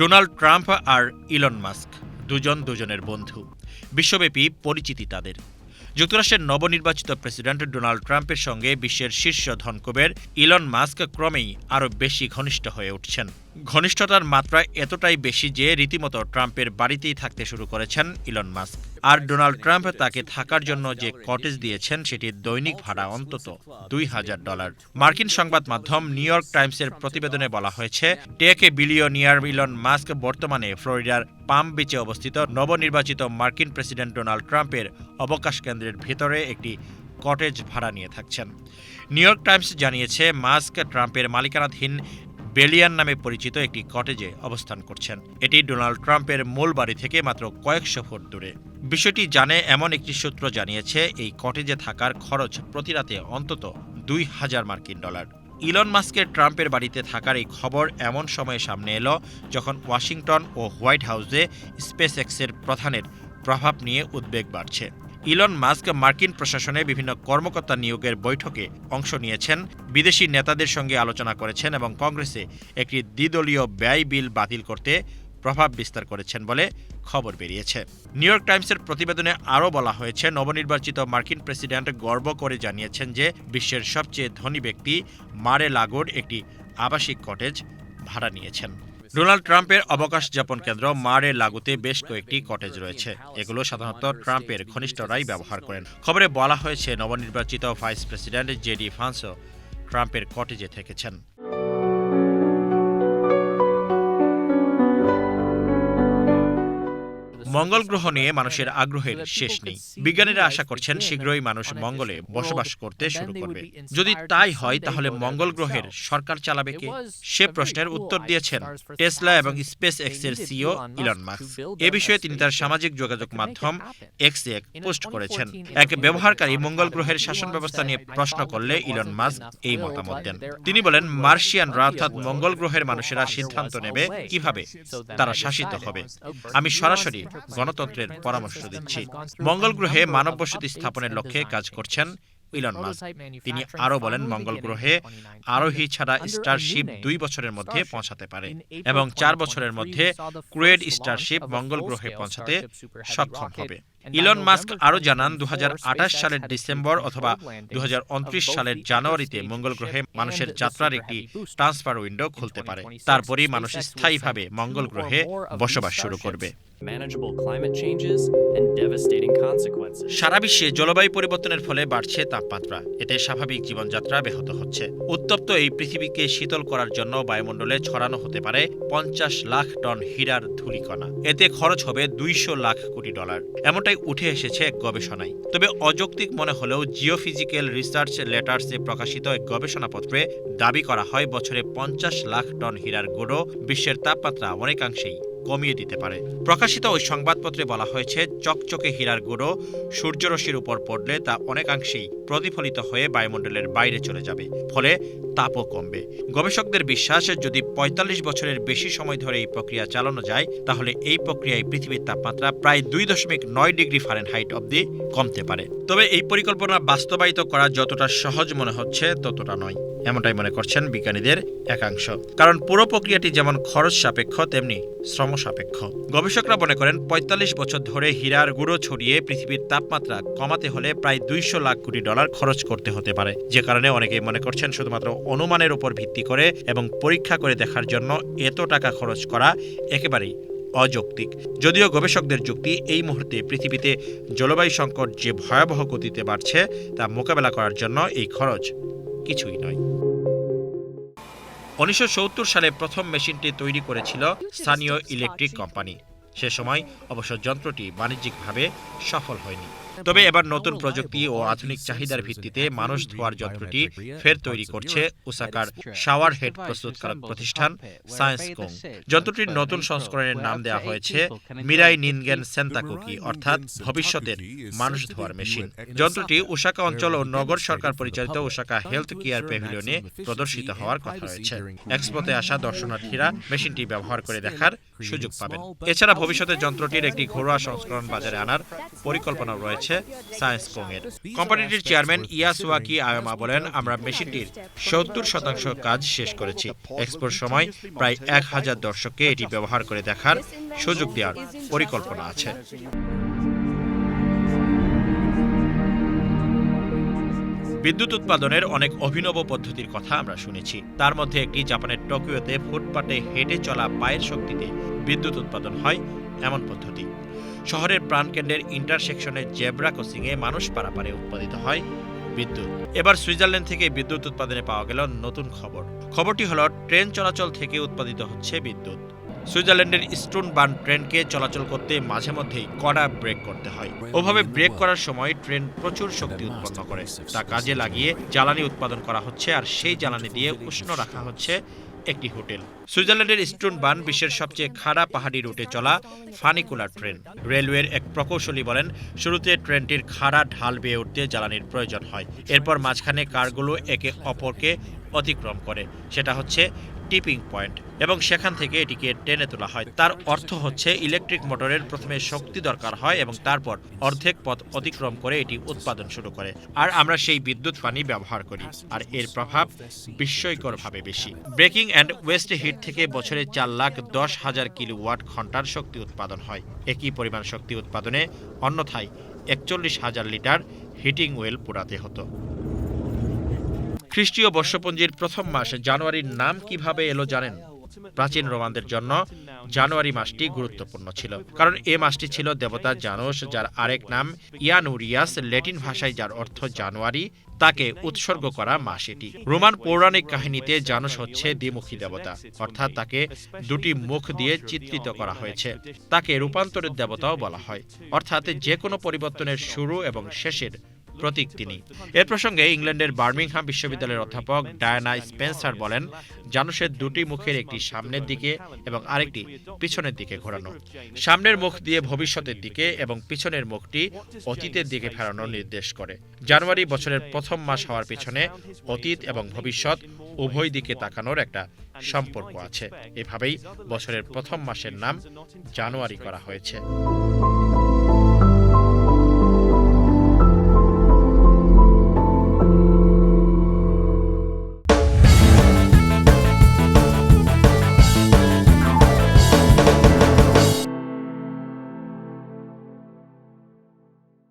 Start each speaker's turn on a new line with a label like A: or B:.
A: Donald Trump আর Elon Musk, দুজন দুজনের বন্ধু। বিশ্বব্যাপী পরিচিতি তাদের। যুক্তরাষ্ট্রের নবনির্বাচিত প্রেসিডেন্ট ডোনাল্ড ট্রাম্পের সঙ্গে বিশ্বের শীর্ষ ধনকুবের ইলন মাস্ক ক্রমেই আরও বেশি ঘনিষ্ঠ হয়ে উঠছেন। ঘনিষ্ঠতার মাত্রা এতটাই বেশি যে রীতিমতো ট্রাম্পের বাড়িতেই থাকতে শুরু করেছেন ইলন মাস্ক। আর ডোনাল্ড ট্রাম্প তাকে থাকার জন্য যে কটেজ দিয়েছেন সেটির দৈনিক ভাড়া অন্তত দুই হাজার ডলার। মার্কিন সংবাদ মাধ্যম নিউ ইয়র্ক টাইমসের প্রতিবেদনে বলা হয়েছে, টেকে বিলিয়নিয়ার ইলন মাস্ক বর্তমানে ফ্লোরিডার পাম বিচে অবস্থিত নবনির্বাচিত মার্কিন প্রেসিডেন্ট ডোনাল্ড ট্রাম্পের অবকাশ কেন্দ্রের ভেতরে একটি কটেজ ভাড়া নিয়ে থাকছেন। নিউ ইয়র্ক টাইমস জানিয়েছে, মাস্ক ট্রাম্পের মালিকানাধীন বেলিয়ান নামে পরিচিত একটি কটেজে অবস্থান করছেন। এটি ডোনাল্ড ট্রাম্পের মূল বাড়ি থেকে মাত্র কয়েকশো ফুট দূরে। বিষয়টি জানে এমন একটি সূত্র জানিয়েছে, এই কটেজে থাকার খরচ প্রতি রাতে অন্তত দুই হাজার মার্কিন ডলার। ইলন মাস্কের ট্রাম্পের বাড়িতে থাকার এই খবর এমন সময়ে সামনে এলো যখন ওয়াশিংটন ও হোয়াইট হাউসে স্পেস এক্সের প্রধানের প্রভাব নিয়ে উদ্বেগ বাড়ছে। ইলন মাস্ক মার্কিন প্রশাসনে বিভিন্ন কর্মকর্তা নিয়োগের বৈঠকে অংশ নিয়েছেন। বিদেশি নেতাদের সঙ্গে আলোচনা করেছেন এবং কংগ্রেসে একটি দ্বিদলীয় ব্যয় বিল বাতিল করতে প্রভাব বিস্তার করেছেন বলে খবর বেরিয়েছে। নিউ ইয়র্ক টাইমসের প্রতিবেদনে আরও বলা হয়েছে, নবনির্বাচিত মার্কিন প্রেসিডেন্ট গর্ব করে জানিয়েছেন যে বিশ্বের সবচেয়ে ধনী ব্যক্তি মারে লাগোড একটি আবাসিক কটেজ ভাড়া নিয়েছেন। ডোনাল্ড ট্রাম্পের অবকাশ যাপন কেন্দ্র মারে লাগুতে বেশ কয়েকটি কটেজ রয়েছে। এগুলো সাধারণত ট্রাম্পের ঘনিষ্ঠরাই ব্যবহার করেন। খবরে বলা হয়েছে, নবনির্বাচিত ভাইস প্রেসিডেন্ট জেডি ফান্সও ট্রাম্পের কটেজে থেকেছেন। মঙ্গল গ্রহ নিয়ে মানুষের আগ্রহের শেষ নেই। বিজ্ঞানীরা আশা করছেন শীঘ্রই মানুষ মঙ্গলে বসবাস করতে শুরু করবে। যদি তাই হয়, তাহলে মঙ্গল গ্রহের সরকার চালাবে কে? সে প্রশ্নের উত্তর দিয়েছেন টেসলা এবং স্পেস এক্সের সিও ইলন মাস্ক। এ বিষয়ে তিনি তার সামাজিক যোগাযোগ মাধ্যম এক্স এক পোস্ট করেছেন। এক ব্যবহারকারী মঙ্গল গ্রহের শাসন ব্যবস্থা নিয়ে প্রশ্ন করলে ইলন মাস্ক এই মতামত দেন। তিনি বলেন, মার্শিয়ানরা অর্থাৎ মঙ্গল গ্রহের মানুষেরা সিদ্ধান্ত নেবে কীভাবে? তারা শাসিত হবে। আমি সরাসরি গণতন্ত্রের পরামর্শ দিচ্ছি। মঙ্গল গ্রহে মানব বসতি স্থাপনের লক্ষ্যে কাজ করছেন ইলন মাস্ক। তিনি আরও বলেন মঙ্গল গ্রহে আরোহী ছাড়া স্টারশিপ দুই বছরের মধ্যে পৌঁছাতে পারে এবং চার বছরের মধ্যে ক্রুয়েড স্টারশিপ মঙ্গল গ্রহে পৌঁছাতে সক্ষম হবে। ইলন মাস্ক আরও জানান দু সালের ডিসেম্বর অথবা দু সালের জানুয়ারিতে মঙ্গল গ্রহে মানুষের যাত্রার একটি ট্রান্সফার উইন্ডো খুলতে পারে। তারপরেই মানুষ স্থায়ীভাবে মঙ্গল গ্রহে বসবাস শুরু করবে. সারা বিশ্বে জলবায়ু পরিবর্তনের ফলে বাড়ছে তাপমাত্রা। এতে স্বাভাবিক জীবনযাত্রা ব্যাহত হচ্ছে। উত্তপ্ত এই পৃথিবীকে শীতল করার জন্য বায়ুমণ্ডলে ছড়ানো হতে পারে পঞ্চাশ লাখ টন হীরার ধূলিকণা। এতে খরচ হবে দুইশো লাখ কোটি ডলার। এমনটাই উঠে এসেছে এক গবেষণায়। তবে অযৌক্তিক মনে হলেও জিওফিজিক্যাল রিসার্চ লেটার্সে প্রকাশিত এক গবেষণাপত্রে দাবি করা হয় বছরে পঞ্চাশ লাখ টন হীরার গুঁড়ো, বিশ্বের তাপমাত্রা অনেকাংশেই। কমিয়ে দিতে পারে। প্রকাশিত ওই সংবাদপত্রে বলা হয়েছে, চকচকে হীরার গুঁড়ো সূর্যরশ্মির উপর পড়লে তা অনেকাংশেই প্রতিফলিত হয়ে বায়ুমণ্ডলের বাইরে চলে যাবে, ফলে তাপও কমবে। গবেষকদের বিশ্বাস, যদি ৪৫ বছরের বেশি সময় ধরে এই প্রক্রিয়া চালানো যায়, তাহলে এই প্রক্রিয়ায় পৃথিবীর তাপমাত্রা প্রায় দুই দশমিক নয় ডিগ্রি ফারেনহাইট অবধি কমতে পারে। তবে এই পরিকল্পনা বাস্তবায়িত করা যতটা সহজ মনে হচ্ছে, ততটা নয়। এমনটাই মনে করছেন বিজ্ঞানীদের একাংশ। কারণ পুরো প্রক্রিয়াটি যেমন খরচ সাপেক্ষ, তেমনি শ্রম সাপেক্ষ। গবেষকরা মনে করেন ৪৫ বছর ধরে হীরার গুঁড়ো ছড়িয়ে পৃথিবীর তাপমাত্রা কমাতে হলে প্রায় দুইশো লাখ কোটি ডলার খরচ করতে হতে পারে। যে কারণে অনেকেই মনে করছেন শুধুমাত্র অনুমানের উপর ভিত্তি করে এবং পরীক্ষা করে দেখার জন্য এত টাকা খরচ করা একেবারেই অযৌক্তিক। যদিও গবেষকদের যুক্তি এই মুহূর্তে পৃথিবীতে জলবায়ু সংকট যে ভয়াবহ গতিতে বাড়ছে, তা মোকাবেলা করার জন্য এই খরচ কিছুই নয়। উনিশশো সালে প্রথম মেশিনটি তৈরি করেছিল স্থানীয় ইলেকট্রিক কোম্পানি সে সময় অবশ্য যন্ত্রটি বাণিজ্যিকভাবে সফল হয়নি। তবে এবার নতুন প্রযুক্তি ও আধুনিক চাহিদার ভিত্তিতে মানুষ ধোয়ার যন্ত্রটি ফের তৈরি করছে ওসাকার শাওয়ার হেড প্রস্তুতকারক প্রতিষ্ঠান সায়েন্স কোং যন্ত্রটির নতুন সংস্করণের নাম দেওয়া হয়েছে মিরাই নিনগেন সেন্তাকুকি অর্থাৎ ভবিষ্যতের মানুষ ধোয়ার মেশিন। যন্ত্রটি ওসাকা অঞ্চল ও নগর সরকার পরিচালিত ওসাকা হেলথ কেয়ার প্যাভিলিয়নে প্রদর্শিত হওয়ার কথা রয়েছে। এক্সপোতে আসা দর্শনার্থীরা মেশিনটি ব্যবহার করে দেখার সুযোগ পাবেন। এছাড়া ভবিষ্যতে যন্ত্রটির একটি ঘরোয়া সংস্করণ বাজারে আনার পরিকল্পনা রয়েছে হয়েছে সায়েন্স কোংয়ের। কোম্পানিটির চেয়ারম্যান ইয়াসুয়াকি আয়মা বলেন আমরা মেশিনটির সত্তর শতাংশ কাজ শেষ করেছি। এক্সপোর সময় প্রায় এক হাজার দর্শককে এটি ব্যবহার করে দেখার সুযোগ দেওয়ার পরিকল্পনা আছে। বিদ্যুৎ উৎপাদনের অনেক অভিনব পদ্ধতির কথা আমরা শুনেছি। তার মধ্যে একটি জাপানের টোকিওতে ফুটপাতে হেঁটে চলা পায়ের শক্তিতে বিদ্যুৎ উৎপাদন হয় এমন পদ্ধতি। শহরের প্রাণকেন্দ্রের ইন্টারসেকশনের জেব্রা ক্রসিংয়ে মানুষ পারাপারে উৎপাদিত হয় বিদ্যুৎ। এবার সুইজারল্যান্ড থেকে বিদ্যুৎ উৎপাদনে পাওয়া গেল নতুন খবর। খবরটি হলো, ট্রেন চলাচল থেকে উৎপাদিত হচ্ছে বিদ্যুৎ। সুইজারল্যান্ডের স্টোন বার্ন ট্রেনকে চলাচল করতে মাঝে মধ্যেই কড়া ব্রেক করতে হয়। ওভাবে ব্রেক করার সময় ট্রেন প্রচুর শক্তি উৎপন্ন করে। তা কাজে লাগিয়ে জ্বালানি উৎপাদন করা হচ্ছে আর সেই জ্বালানি দিয়ে উষ্ণ রাখা হচ্ছে একটি হোটেল। সুইজারল্যান্ডের স্টোন বান বিশ্বের সবচেয়ে খাড়া পাহাড়ি রুটে চলা ফানিকুলার ট্রেন। রেলওয়ের এক প্রকৌশলী বলেন, শুরুতে ট্রেনটির খাড়া ঢাল বেয়ে উঠতে জ্বালানির প্রয়োজন হয়। এরপর মাঝখানে কারগুলো একে অপরকে অতিক্রম করে। সেটা হচ্ছে টিপিং পয়েন্ট এবং সেখান থেকে এটিকে টেনে তোলা হয়। তার অর্থ হচ্ছে ইলেকট্রিক মোটরের প্রথমে শক্তি দরকার হয় এবং তারপর অর্ধেক পথ অতিক্রম করে এটি উৎপাদন শুরু করে। আর আমরা সেই বিদ্যুৎ পানি ব্যবহার করি, আর এর প্রভাব বিস্ময়করভাবে বেশি। ব্রেকিং অ্যান্ড ওয়েস্ট হিট থেকে বছরে চার লাখ দশ হাজার কিলো ওয়াট ঘণ্টার শক্তি উৎপাদন হয়। একই পরিমাণ শক্তি উৎপাদনে অন্যথায় একচল্লিশ হাজার লিটার হিটিং ওয়েল পোড়াতে হতো। খ্রিস্টীয় বর্ষপঞ্জির প্রথম মাস জানুয়ারির নাম কীভাবে এলো জানেন? প্রাচীন রোমানদের জন্য জানুয়ারি মাসটি গুরুত্বপূর্ণ ছিল, কারণ এ মাসটি ছিল দেবতা জানোস, যার আরেক নাম ইয়ানুরিয়াস, ল্যাটিন ভাষায় যার অর্থ জানুয়ারি, তাকে উৎসর্গ করা মাস এটি। রোমান পৌরাণিক কাহিনীতে জানুস হচ্ছে দ্বিমুখী দেবতা, অর্থাৎ তাকে দুটি মুখ দিয়ে চিত্রিত করা হয়েছে। তাকে রূপান্তরের দেবতাও বলা হয়, অর্থাৎ যে কোনো পরিবর্তনের শুরু এবং শেষের প্রতীক তিনি। এর প্রসঙ্গে ইংল্যান্ডের বার্মিংহাম বিশ্ববিদ্যালয়ের অধ্যাপক ডায়ানা স্পেন্সার বলেন জানুসের দুটি মুখের একটি সামনের দিকে এবং আরেকটি পিছনের দিকে ঘোরানো। সামনের মুখ দিয়ে ভবিষ্যতের দিকে এবং পিছনের মুখটি অতীতের দিকে ফেরানোর নির্দেশ করে। জানুয়ারি বছরের প্রথম মাস হওয়ার পিছনে অতীত এবং ভবিষ্যৎ উভয় দিকে তাকানোর একটা সম্পর্ক আছে। এভাবেই বছরের প্রথম মাসের নাম জানুয়ারি করা হয়েছে।